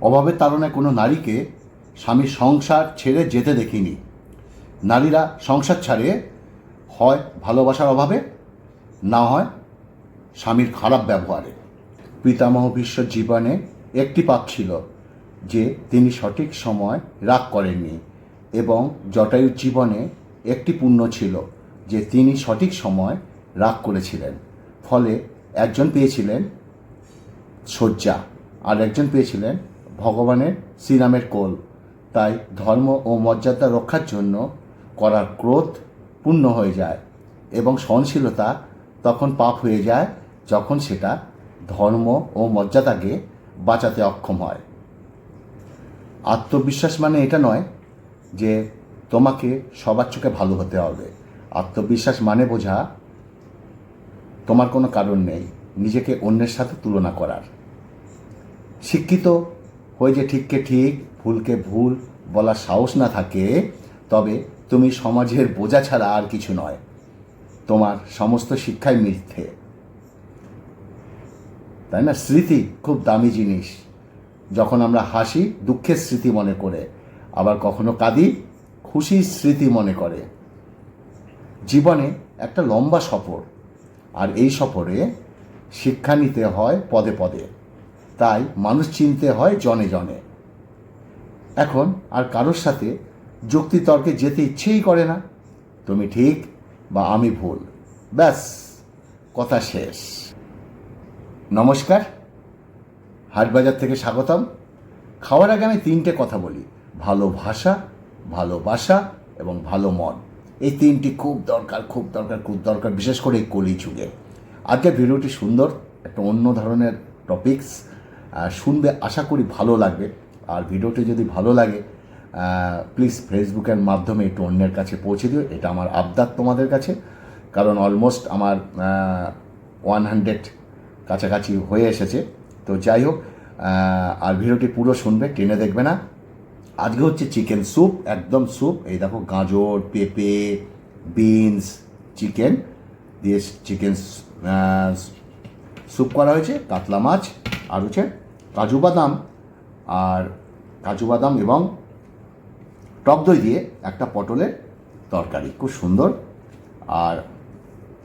অভাবের তাড়নায় কোনো নারীকে স্বামীর সংসার ছেড়ে যেতে দেখিনি। নারীরা সংসার ছাড়ে, হয় ভালোবাসার অভাবে, না হয় স্বামীর খারাপ ব্যবহারে। পিতামহ বিশ্বর জীবনে একটি পাপ ছিল যে তিনি সঠিক সময় রাগ করেননি এবং জটায়ুর জীবনে একটি পুণ্য ছিল যে তিনি সঠিক সময় রাগ করেছিলেন। ফলে একজন পেয়েছিলেন শয্যা, আর একজন পেয়েছিলেন ভগবানের শ্রীরামের কোল। তাই ধর্ম ও মর্যাদা রক্ষার জন্য করার ক্রোধ পূর্ণ হয়ে যায় এবং সহনশীলতা তখন পাপ হয়ে যায় যখন সেটা ধর্ম ও মর্যাদাকে বাঁচাতে অক্ষম হয়। আত্মবিশ্বাস মানে এটা নয় যে তোমাকে সবার চোখে ভালো হতে হবে। আত্মবিশ্বাস মানে বোঝা তোমার কোনো কারণ নেই, নিজেকে অন্যের সাথে তুলনা করার। শিক্ষিত হয়ে যে ঠিককে ঠিক, ভুলকে ভুল বলার সাহস না থাকে, তবে তুমি সমাজের বোঝা ছাড়া আর কিছু নয়। তোমার সমস্ত শিক্ষাই মিথ্যে। তাই না? স্মৃতি খুব দামি জিনিস। যখন আমরা হাসি, দুঃখের স্মৃতি মনে করে, আবার কখনো কাঁদি, খুশির স্মৃতি মনে করে। জীবনে একটা লম্বা সফর, আর এই সফরে শিক্ষা নিতে হয় পদে পদে। তাই মানুষ চিনতে হয় জনে জনে। এখন আর কারোর সাথে যুক্তিতর্কে যেতে ইচ্ছেই করে না। তুমি ঠিক বা আমি ভুল। ব্যাস, কথা শেষ। নমস্কার। হাটবাজার থেকে স্বাগতম। খাওয়ার আগে আমি তিনটে কথা বলি। ভালো ভাষা ভালোবাসা এবং ভালো মন। এই তিনটি খুব দরকার খুব দরকার খুব দরকার, বিশেষ করে এই কলি যুগে আজকের ভিডিওটি সুন্দর, একটা অন্য ধরনের টপিকস শুনবে, আশা করি ভালো লাগবে। আর ভিডিওটি যদি ভালো লাগে প্লিজ ফেসবুকের মাধ্যমে একটু অন্যের কাছে পৌঁছে দিও। এটা আমার আবদার তোমাদের কাছে। কারণ অলমোস্ট আমার ওয়ান হান্ড্রেড কাছাকাছি হয়ে এসেছে। তো যাই হোক আর ভিডিওটি পুরো শুনবে, টেনে দেখবে না। আজকে হচ্ছে চিকেন স্যুপ একদম স্যুপ এই দেখো, গাজর, পেঁপে বিনস চিকেন দিয়ে চিকেন স্যুপ করা হয়েছে, কাতলা মাছ, আর হচ্ছে কাজু বাদাম আর কাজু বাদাম এবং টক দই দিয়ে একটা পটলের তরকারি। খুব সুন্দর। আর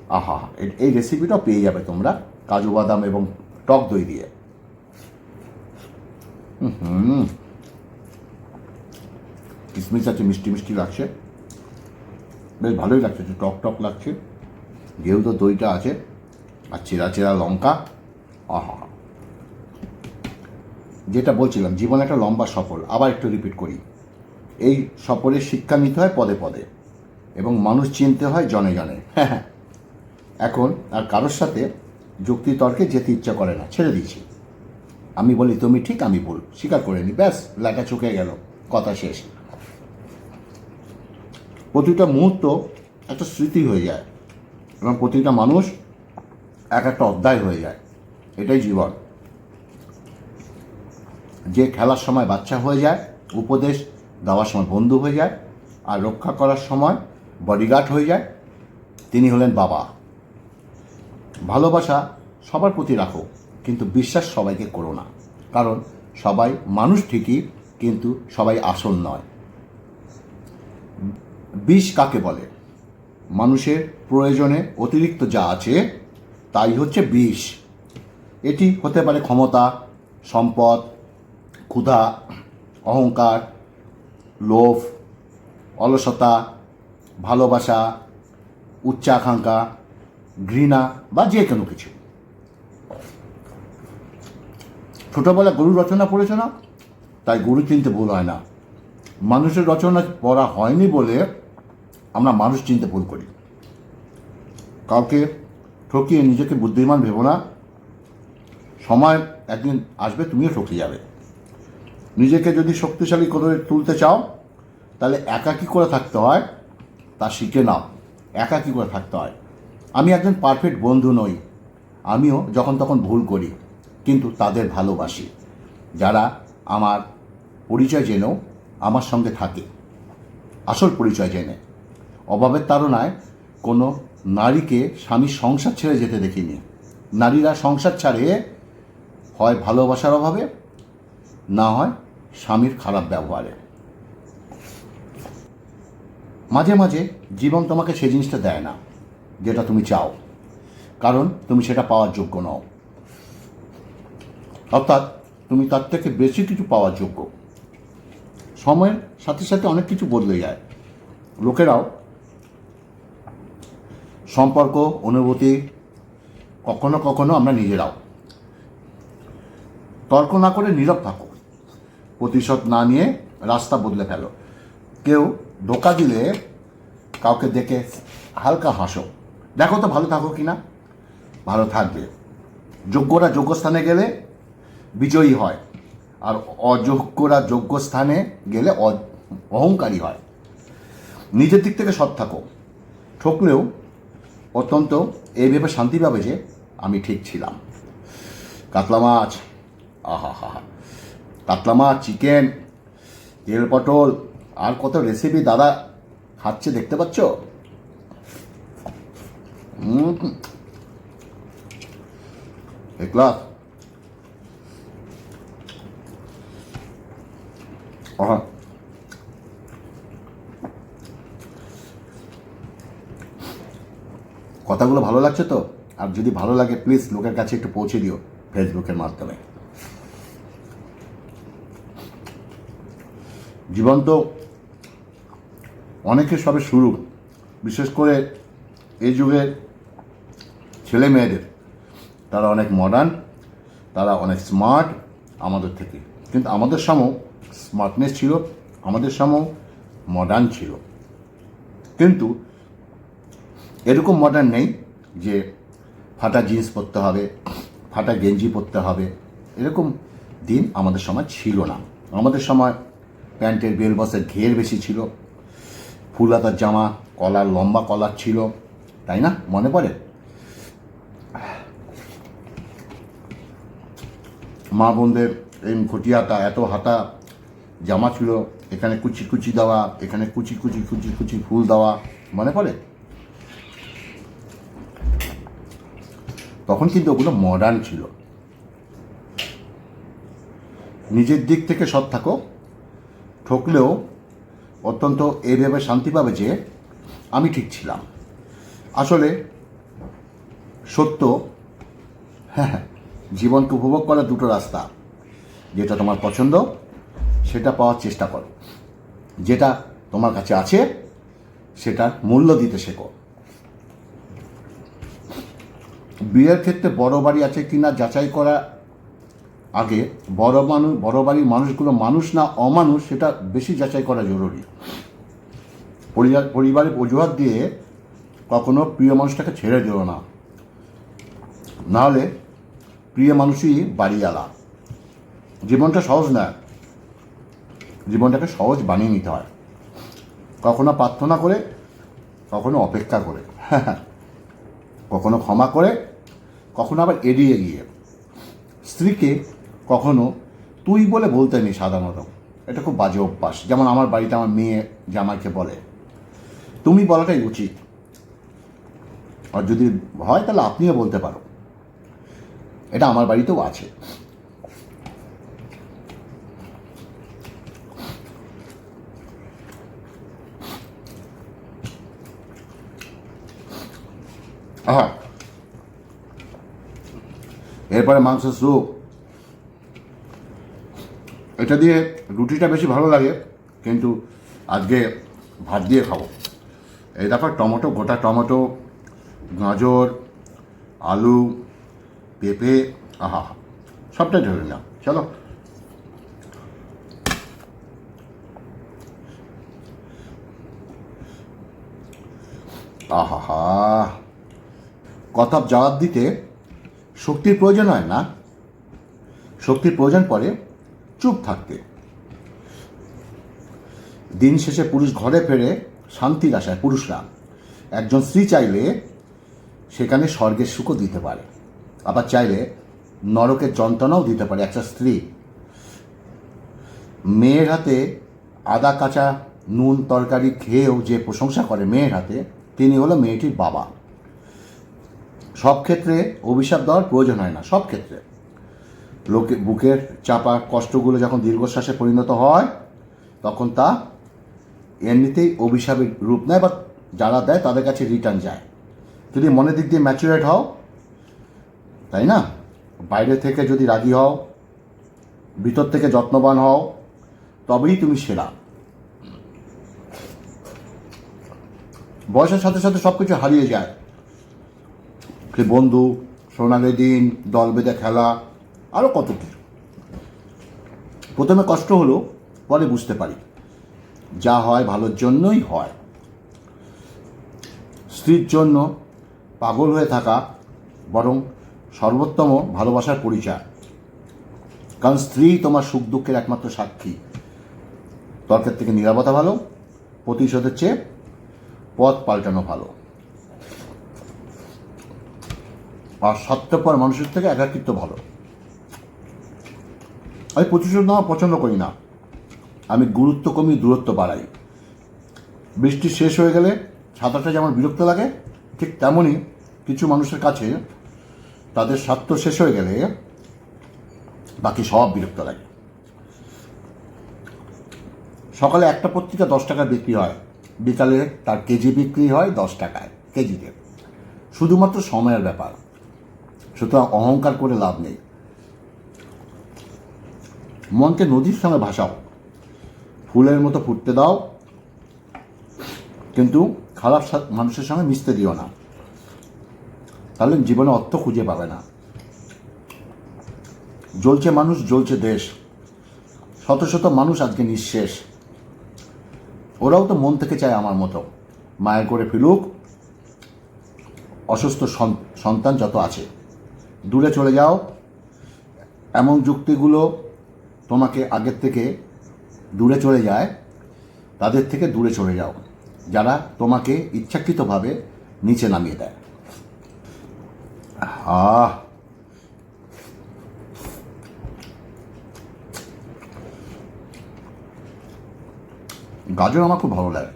আহা, এই রেসিপিটাও পেয়ে যাবে তোমরা, কাজু বাদাম এবং টক দই দিয়ে। হুম। কিশমিশ আছে, মিষ্টি মিষ্টি লাগছে। বেশ ভালোই লাগছে, একটু টক টক লাগছে। যেহেতু দইটা আছে, আর চেরা চেরা লঙ্কা, আহা। যেটা বলছিলাম, জীবন একটা লম্বা সফর আবার একটু রিপিট করি। এই সফরের শিক্ষা নিতে হয় পদে পদে এবং মানুষ চিনতে হয় জনে জনে। হ্যাঁ এখন আর কারোর সাথে যুক্তিতর্কে যেতে ইচ্ছা করে না, ছেড়ে দিয়েছি। আমি বলি, তুমি ঠিক, আমি ভুল, স্বীকার করে নি, ব্যাস, লেখা চুকে গেল, কথা শেষ। প্রতিটা মুহূর্ত একটা স্মৃতি হয়ে যায় এবং প্রতিটা মানুষ এক একটা অধ্যায় হয়ে যায়। এটাই জীবন। যে খেলার সময় বাচ্চা হয়ে যায়, উপদেশ দেওয়ার সময় বন্ধু হয়ে যায়, আর রক্ষা করার সময় বডিগার্ড হয়ে যায়, তিনি হলেন বাবা। ভালোবাসা সবার প্রতি রাখো, কিন্তু বিশ্বাস সবাইকে করো না। কারণ সবাই মানুষ ঠিকই, কিন্তু সবাই আসল নয়। বিষ কাকে বলে? মানুষের প্রয়োজনে অতিরিক্ত যা আছে, তাই হচ্ছে বিষ। এটি হতে পারে ক্ষমতা, সম্পদ ক্ষুধা, অহংকার, লোভ, অলসতা, ভালোবাসা, উচ্চাকাঙ্ক্ষা, ঘৃণা বা যে কোনো কিছু। ছোটোবেলা গরু রচনা পড়েছ না? তাই গরু চিনতে ভুল হয় না। মানুষের রচনা পড়া হয়নি বলে আমরা মানুষ চিনতে ভুল করি। কাউকে ঠকিয়ে নিজেকে বুদ্ধিমান ভেবো না। সময় একদিন আসবে, তুমিও ঠকে যাবে। নিজেকে যদি শক্তিশালী করে তুলতে চাও, তাহলে একা কী করে থাকতে হয়, তা শিখে নাও। একা কী করে থাকতে হয়। আমি একজন পারফেক্ট বন্ধু নই। আমিও যখন তখন ভুল করি, কিন্তু তাদের ভালোবাসি। যারা আমার পরিচয় জেনেও আমার সঙ্গে থাকে। আসল পরিচয় জেনে। অভাবের তাড়নায় কোনো নারীকে স্বামীর সংসার ছেড়ে যেতে দেখিনি। নারীরা সংসার ছাড়ে হয় ভালোবাসার অভাবে, না হয় স্বামীর খারাপ ব্যবহারে। মাঝে মাঝে জীবন তোমাকে সেই জিনিসটা দেয় না, যেটা তুমি চাও। কারণ তুমি সেটা পাওয়ার যোগ্য নও। অর্থাৎ তুমি তার থেকে বেশি কিছু পাওয়ার যোগ্য। সময়ের সাথে সাথে অনেক কিছু বদলে যায়। লোকেরাও সম্পর্ক, অনুভূতি কখনো কখনো আমরা নিজেরাও। তর্ক না করে নীরব থাকো। প্রতিশোধ না নিয়ে রাস্তা বদলে ফেলো। কেউ ধোকা দিলে কাউকে দেখে হালকা হাসো। দেখো তো ভালো থাকো কি না ভালো থাকবে। যোগ্যরা যোগ্য স্থানে গেলে বিজয়ী হয় আর অযোগ্যরা যোগ্য স্থানে গেলে অহংকারী হয়। নিজের দিক থেকে সৎ থাকো। ঠকলেও অত্যন্ত এই ভেবে শান্তি পাবে যে আমি ঠিক ছিলাম। কাতলা মাছ। আহা হা হা কাতলা মাছ চিকেন তেল পটল, আর কত রেসিপি দাদা খাচ্ছে দেখতে পাচ্ছ? একলা কথাগুলো ভালো লাগছে তো? আর যদি ভালো লাগে প্লিজ লোকের কাছে একটু পৌঁছে দিও ফেসবুকের মাধ্যমে। জীবন তো অনেকের সবে শুরু, বিশেষ করে এই যুগের ছেলে মেয়েদের। তারা অনেক মডার্ন তারা অনেক স্মার্ট আমাদের থেকে। কিন্তু আমাদের সময় স্মার্টনেস ছিল, আমাদের সময় মডার্ন ছিল। কিন্তু এরকম মডার্ন নেই যে ফাটা জিন্স পরতে হবে, ফাটা গেঞ্জি পরতে হবে। এরকম দিন আমাদের সময় ছিল না। আমাদের সময় প্যান্টের বেল বসের ঘের বেশি ছিল। ফুলাতার জামা, কলার, লম্বা কলার ছিল। তাই না? মনে পড়ে? মা বোনদের এই ঘটিয়াটা এত হাতা জামা ছিল। এখানে কুচি কুচি দেওয়া, এখানে কুচি কুচি কুচি কুচি ফুল দেওয়া। মনে পড়ে? তখন কিন্তু ওগুলো মডার্ন ছিল। নিজের দিক থেকে সৎ থাকো। ঠকলেও অত্যন্ত এই ভেবে শান্তি পাবে যে আমি ঠিক ছিলাম। আসলে সত্য হ্যাঁ জীবনকে উপভোগ করার দুটো রাস্তা, যেটা তোমার পছন্দ, সেটা পাওয়ার চেষ্টা করো। যেটা তোমার কাছে আছে, সেটার মূল্য দিতে শেখো। বিয়ের ক্ষেত্রে বড় বাড়ি আছে কিনা যাচাই করা আগে বড় মানুষ বড় বাড়ির মানুষগুলো মানুষ না অমানুষ, সেটা বেশি যাচাই করা জরুরি। পরিবার, পরিবারের অজুহাত দিয়ে কখনো প্রিয় মানুষটাকে ছেড়ে দিও না। নাহলে প্রিয় মানুষই বাড়িওয়ালা। জীবনটা সহজ না জীবনটাকে সহজ বানিয়ে নিতে হয়। কখনো প্রার্থনা করে, কখনো অপেক্ষা করে। কখনো ক্ষমা করে, কখনো আবার এড়িয়ে গিয়ে। স্ত্রীকে কখনো তুই বলে বলতে নেই সাধারণত। এটা খুব বাজে অভ্যাস। যেমন আমার বাড়িতে আমার মেয়ে জামাইকে বলে, তুমি বলাটাই উচিত। আর যদি হয় তাহলে আপনিও বলতে পারো। এটা আমার বাড়িতেও আছে। হ্যাঁ এরপরে মাংস স্যুপ। এটা দিয়ে রুটিটা বেশি ভালো লাগে, কিন্তু আজকে ভাত দিয়ে খাব। এই দেখো, টমেটো, গোটা টমেটো, গাজর, আলু, পেঁপে, আহা, সবটাই ধরে নিলাম। চলো। আহা কথা জবাব দিতে শক্তির প্রয়োজন হয় না। শক্তির প্রয়োজন পড়ে চুপ থাকতে। দিন শেষে পুরুষ ঘরে ফেরে শান্তির আশায় পুরুষরা। একজন স্ত্রী চাইলে সেখানে স্বর্গের সুখও দিতে পারে। আবার চাইলে নরকের যন্ত্রণাও দিতে পারে একটা স্ত্রী। মেয়ের হাতে আদা, কাঁচা, নুন, তরকারি খেয়েও যে প্রশংসা করে মেয়ের হাতে, তিনি হলো মেয়েটির বাবা। সব ক্ষেত্রে অভিশাপ দেওয়ার প্রয়োজন হয় না, সব ক্ষেত্রে। লোকে বুকের চাপা কষ্টগুলো যখন দীর্ঘশ্বাসে পরিণত হয়, তখন তা এমনিতেই অভিশাপের রূপ নেয় বা যারা দেয় তাদের কাছে রিটার্ন যায়। যদি মনের দিক দিয়ে ম্যাচুরেট হও, তাই না? বাইরে থেকে যদি রাগী হও, ভিতর থেকে যত্নবান হও, তবেই তুমি সেরা। বয়সের সাথে সাথে সব কিছু হারিয়ে যায়। বন্ধু, সোনালি দিন, দল বেঁধে খেলা আরও কত কী? প্রথমে কষ্ট হলো, পরে বুঝতে পারি। যা হয় ভালোর জন্যই হয়। স্ত্রীর জন্য পাগল হয়ে থাকা বরং সর্বোত্তম ভালোবাসার পরিচয়। কারণ স্ত্রী তোমার সুখ দুঃখের একমাত্র সাক্ষী। তর্কের থেকে নিরাপত্তা ভালো, প্রতিশোধের চেয়ে পথ পাল্টানো ভালো। আর স্বার্থপর মানুষের থেকে একাকিত্ব ভালো। আমি প্রতিশোধ নেওয়া পছন্দ করি না। আমি গুরুত্ব কমিয়ে দূরত্ব বাড়াই। বৃষ্টি শেষ হয়ে গেলে সাঁতারটা যেমন বিরক্ত লাগে, ঠিক তেমনই কিছু মানুষের কাছে তাদের স্বার্থ শেষ হয়ে গেলে বাকি সব বিরক্ত লাগে। সকালে একটা পত্রিকা দশ টাকা বিক্রি হয়। বিকালে তার কেজি বিক্রি হয় দশ টাকায়, কেজিতে। শুধুমাত্র সময়ের ব্যাপার। সুতরাং অহংকার করে লাভ নেই। মনকে নদীর সঙ্গে ভাসাও। ফুলের মতো ফুটতে দাও। কিন্তু খারাপ মানুষের সঙ্গে মিশতে দিও না। তাহলে জীবনে অর্থ খুঁজে পাবে না। জ্বলছে মানুষ, জ্বলছে দেশ। শত শত মানুষ আজকে নিঃশেষ। ওরাও তো মন থেকে চায় আমার মতো। মায়ের করে ফিরুক অসুস্থ সন- সন্তান যত আছে। দূরে চলে যাও। এমন যুক্তিগুলো তোমাকে আগের থেকে দূরে চলে যায়, তাদের থেকে দূরে চলে যাও, যারা তোমাকে ইচ্ছাকৃতভাবে নিচে নামিয়ে দেয়। আহ! গাজর আমার খুব ভালো লাগে।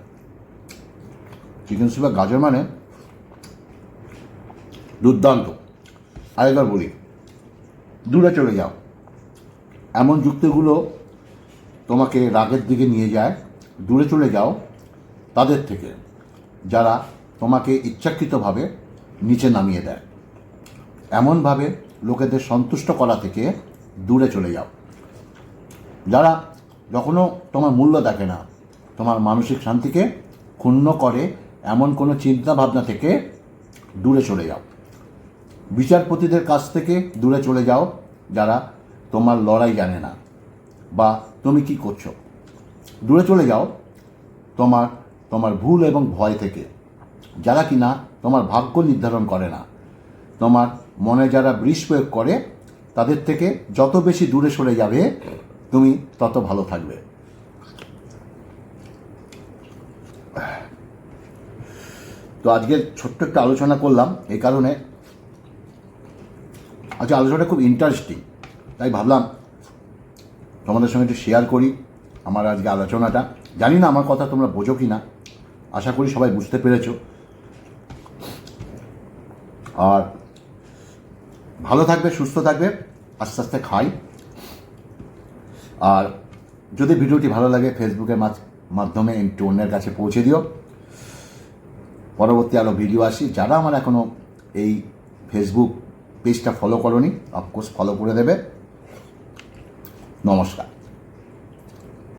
চিকেন স্যুপ আর গাজর মানে দুর্দান্ত। আরেকবার বলি, দূরে চলে যাও। এমন যুক্তিগুলো তোমাকে রাগের দিকে নিয়ে যায়, দূরে চলে যাও তাদের থেকে, যারা তোমাকে ইচ্ছাকৃতভাবে নিচে নামিয়ে দেয়। এমনভাবে লোকেদের সন্তুষ্ট করা থেকে দূরে চলে যাও। যারা যখনও তোমার মূল্য দেখে না, তোমার মানসিক শান্তিকে ক্ষুণ্ণ করে এমন কোনো চিন্তা ভাবনা থেকে দূরে চলে যাও। বিচারপতিদের কাছ থেকে দূরে চলে যাও, যারা তোমার লড়াই জানে না। বা তুমি কি করছ? দূরে চলে যাও। তোমার তোমার ভুল এবং ভয় থেকে। যারা কিনা তোমার ভাগ্য নির্ধারণ করে না। তোমার মনে যারা বৃষ প্রয়োগ করে, তাদের থেকে যত বেশি দূরে সরে যাবে, তুমি তত ভালো থাকবে। তো আজকে ছোট্ট একটা আলোচনা করলাম। এই কারণে আজকে আলোচনাটা খুব ইন্টারেস্টিং তাই ভাবলাম তোমাদের সঙ্গে একটু শেয়ার করি আমার আজকে আলোচনাটা। জানি না আমার কথা তোমরা বোঝো কি না আশা করি সবাই বুঝতে পেরেছ। আর ভালো থাকবে, সুস্থ থাকবে, আস্তে আস্তে খাই। আর যদি ভিডিওটি ভালো লাগে, ফেসবুকের মাধ্যমে একটু অন্যের কাছে পৌঁছে দিও। পরবর্তী আরও ভিডিও আসি। যারা আমার এখনও এই ফেসবুক পেজটা ফলো করনি অফকোর্স ফলো করে দেবে। নমস্কার।